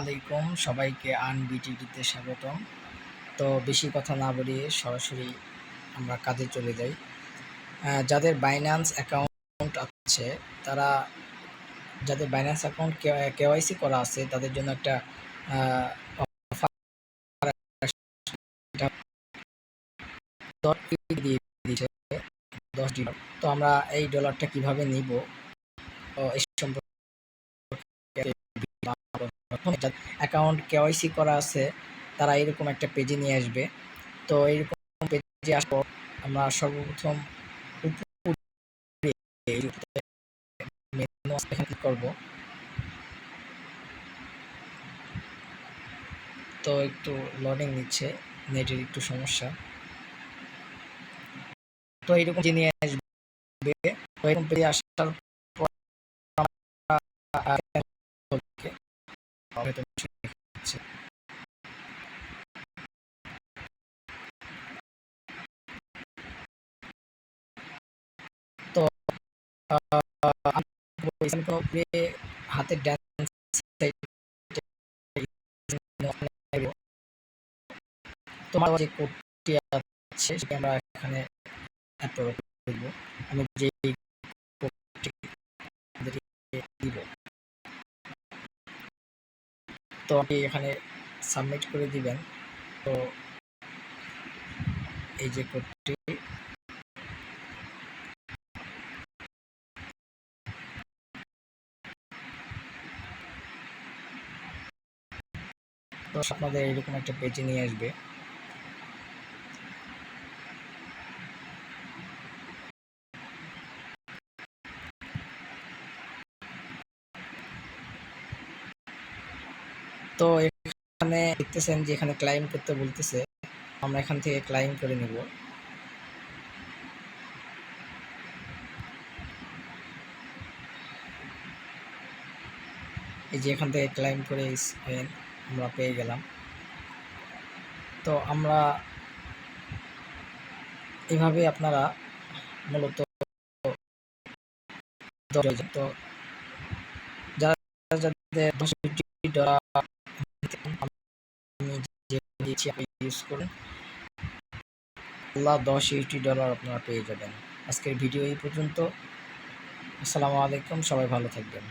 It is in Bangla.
আলাইকুম, সবাইকে আন বিটিভিতে স্বাগতম। তো বেশি কথা না বলিয়ে সরাসরি আমরা কাজে চলে যাই। যাদের বাইন্যান্স অ্যাকাউন্ট আছে, তারা, যাদের বাইন্যান্স অ্যাকাউন্ট কে কেওয়াইসি করা আছে, তাদের জন্য একটা দশ ডলার তো আমরা এই ডলারটা কীভাবে নিব এই সম্পর্কে অ্যাকাউন্ট কেওয়াইসি করা আছে, তারা এরকম একটা পেজে নিয়ে আসবে। তো এরকম পেজে আসব আমরা সর্বপ্রথম করব তো একটু লোডিং নিচ্ছে নেটের একটু সমস্যা। তো এরকম যে নিয়ে আসবে। তো এরকম পেজে আসার হয়তো তো ডান তোমার যে কোডটি আছে সেটা আমরা এখানে অ্যাড করব আমি যে তো আপনি এখানে সাবমিট করে দিবেন। তো এই যে কোডটি, তো আপনাদের এরকম একটা পেজে নিয়ে আসবে। তো এখানে দেখতেছেন যে এখানে ক্লাইম করতে বলতেছে। আমরা এখান থেকে ক্লাইম করে নেব। এই যে এখান থেকে ক্লাইম করে স্পেন আমরা পেয়ে গেলাম। তো আমরা এভাবে আপনারা মূলত তো যারা যাদের যে দিয়েছি আপনি ইউজ করুন আল্লাহ দশ এইটি ডলার আপনারা পেয়ে যাবেন। আজকের ভিডিও এই পর্যন্ত। আসসালামু আলাইকুম, সবাই ভালো থাকবেন।